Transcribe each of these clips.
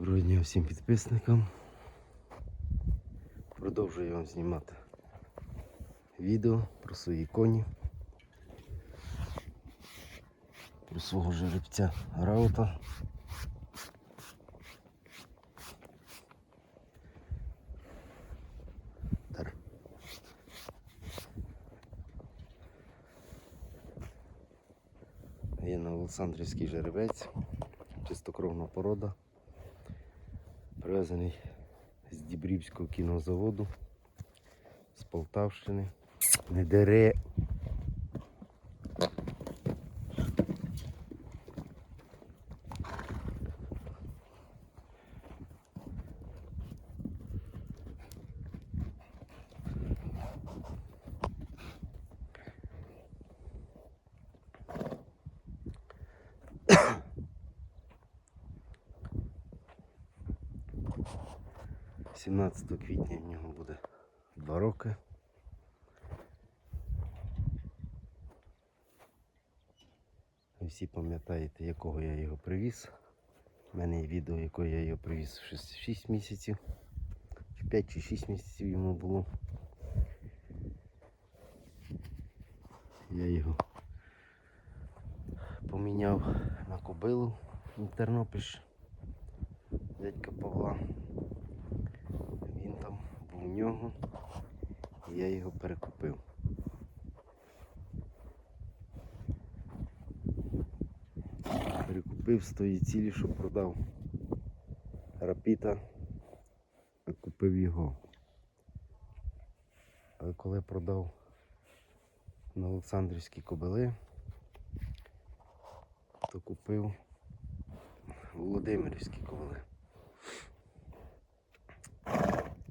Доброго дня всім підписникам. Продовжую вам знімати відео про свої коні, про свого жеребця Раута. Є на Олександрівський жеребець, чистокровна порода привезений з Дібрівського кінозаводу, з Полтавщини. Не дере. — 17 квітня в нього буде 2 роки. Ви всі пам'ятаєте, якого я його привіз. У мене є відео, якого я його привіз в 6, 6 місяців. Чи 5 чи 6 місяців йому було. Я його поміняв на кобилу на Тернопіль дядька Павла. Він там був у нього, і я його перекупив. Перекупив з тої цілі, що продав рапіта, а купив його. Але коли продав на Олександрівські кобили, то купив Володимирівські ковали.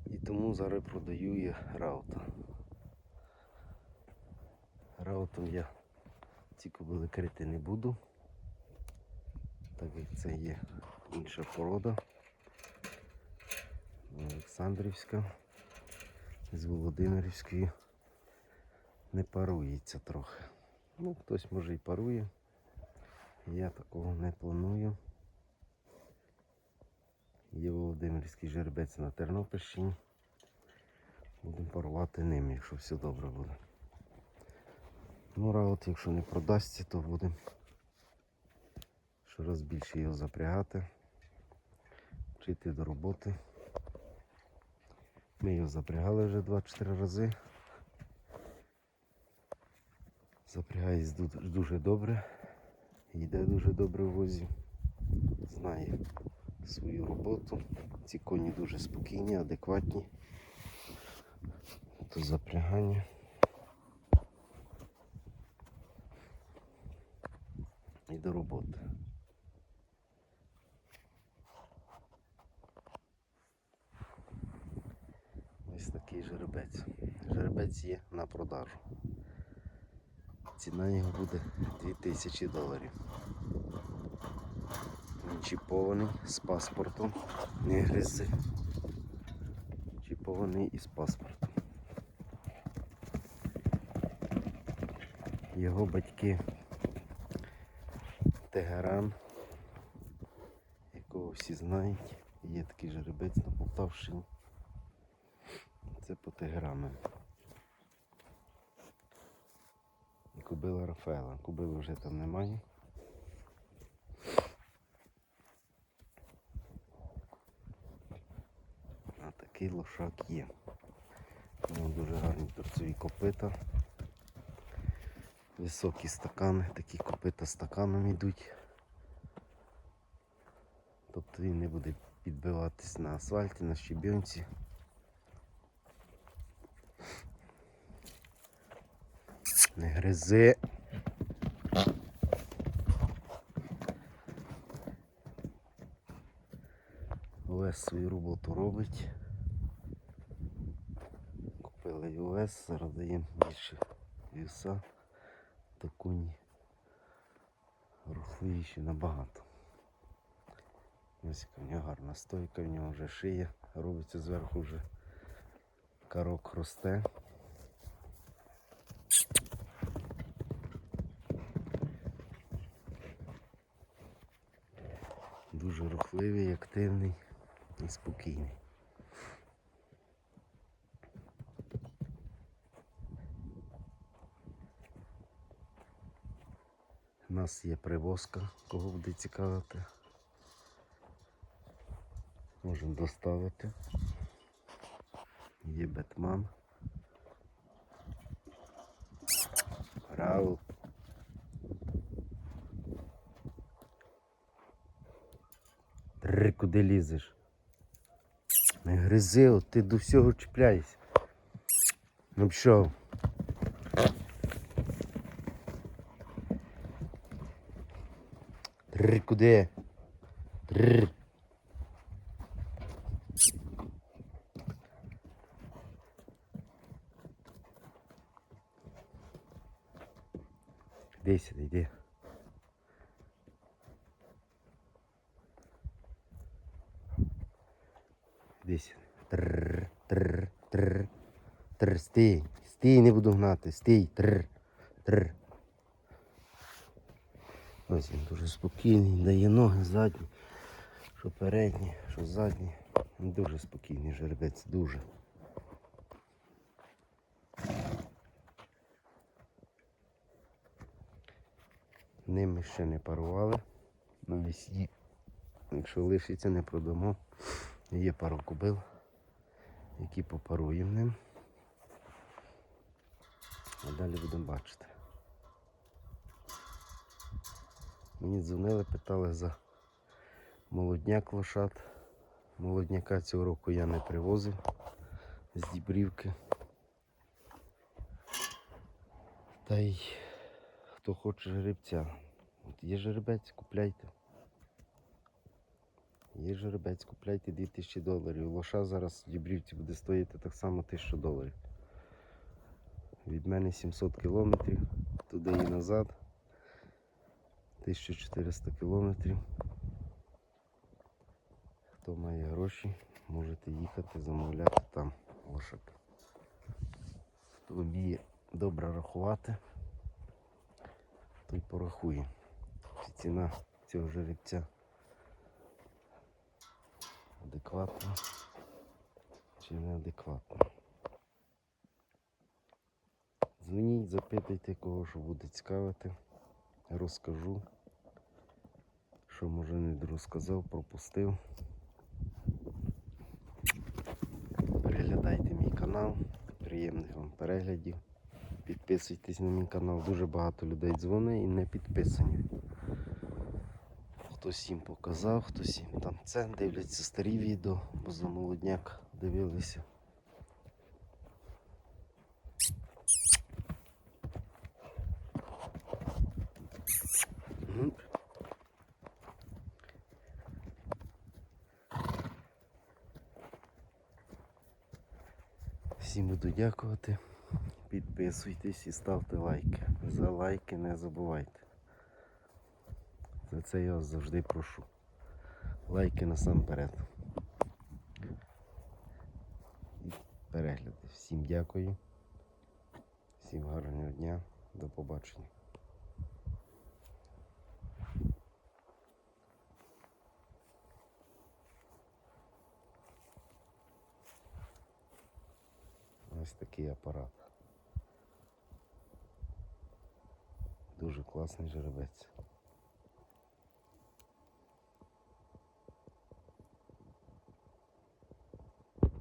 І тому зараз продаю я раута. Раутом я ці кобили крити не буду, так як це є інша порода. Олександрівська з Володимирівської не парується трохи. Ну, хтось може і парує. Я такого не планую. Є Володимирський жеребець на Тернопільщині. Будемо парувати ним, якщо все добре буде. Ну, раут, якщо не продасться, то будемо щораз більше його запрягати, вчити до роботи. Ми його запрягали вже 2-4 рази. Запрягається дуже добре. Йде дуже добре в возі. Знає свою роботу. Ці коні дуже спокійні, адекватні. До запрягання. І до роботи. Ось такий жеребець. Жеребець є на продажу. Ціна його буде 2000 доларів. Він чіпований з паспортом, не гризи. Чіпований із паспортом. Його батьки Тегеран, якого всі знають. Є такий жеребець на Полтавщині. Це по Тегерану. І кубила Рафаела. Кубили вже там немає. А такий лошак є. У нього дуже гарні торцеві копита. Високі стакани, такі копита стаканом йдуть. Тобто він не буде підбиватись на асфальті, на щебінці. Не гризи. ОС свою роботу робить. Купили ОС, зараз даємо більше віса, то коні рухливіші набагато. Ось яка гарна стойка, в нього вже шия, робиться зверху вже карок росте. Дуже рухливий, активний і спокійний. Нас є привозка, кого буде цікавити. Можемо доставити. Є Бетман. Браво. Три, куди лізеш? Не гризи, ти до всього чіпляєшся. Ну пішов. Три, куди? Три. Іди сюди, йди. Іди сюди. Тррр, тррр, тррр. Стій, стій, не буду гнати. Стій, тррр, тррр. Ось він дуже спокійний, дає ноги задні, що передні, що задні. Він Дуже спокійний жеребець, дуже. Ними ще не парували. Навесні, якщо лишиться, не продамо. Є пару кубил, які попаруємо ним. А далі будемо бачити. Мені дзвонили, питали за молодняк лошад. Молодняка цього року я не привозив з Дібрівки. Та й хто хоче жеребця. От є жеребець, купляйте. Є жеребець, купляйте 2000 доларів. Лоша зараз в Дібрівці буде стоїти так само 1000 доларів. Від мене 700 кілометрів, туди і назад. 1400 кілометрів. Хто має гроші, можете їхати, замовляти там лошак. Хто вміє добре рахувати, той порахує. Ціна цього жеребця адекватна чи неадекватна. Дзвоніть, запитуйте, кого що буде цікавити. Розкажу, що може не розказав, пропустив. Переглядайте мій канал, приємних вам переглядів. Підписуйтесь на мій канал. Дуже багато людей дзвонить і не підписані. Хтось їм показав, хтось їм там це дивляться старі відео, бо за молодняк дивилися. Всім буду дякувати. Підписуйтесь і ставте лайки. За лайки не забувайте. За це я вас завжди прошу. Лайки насамперед. І перегляди. Всім дякую. Всім гарного дня. До побачення. Ось такий апарат. Дуже класний жеребець.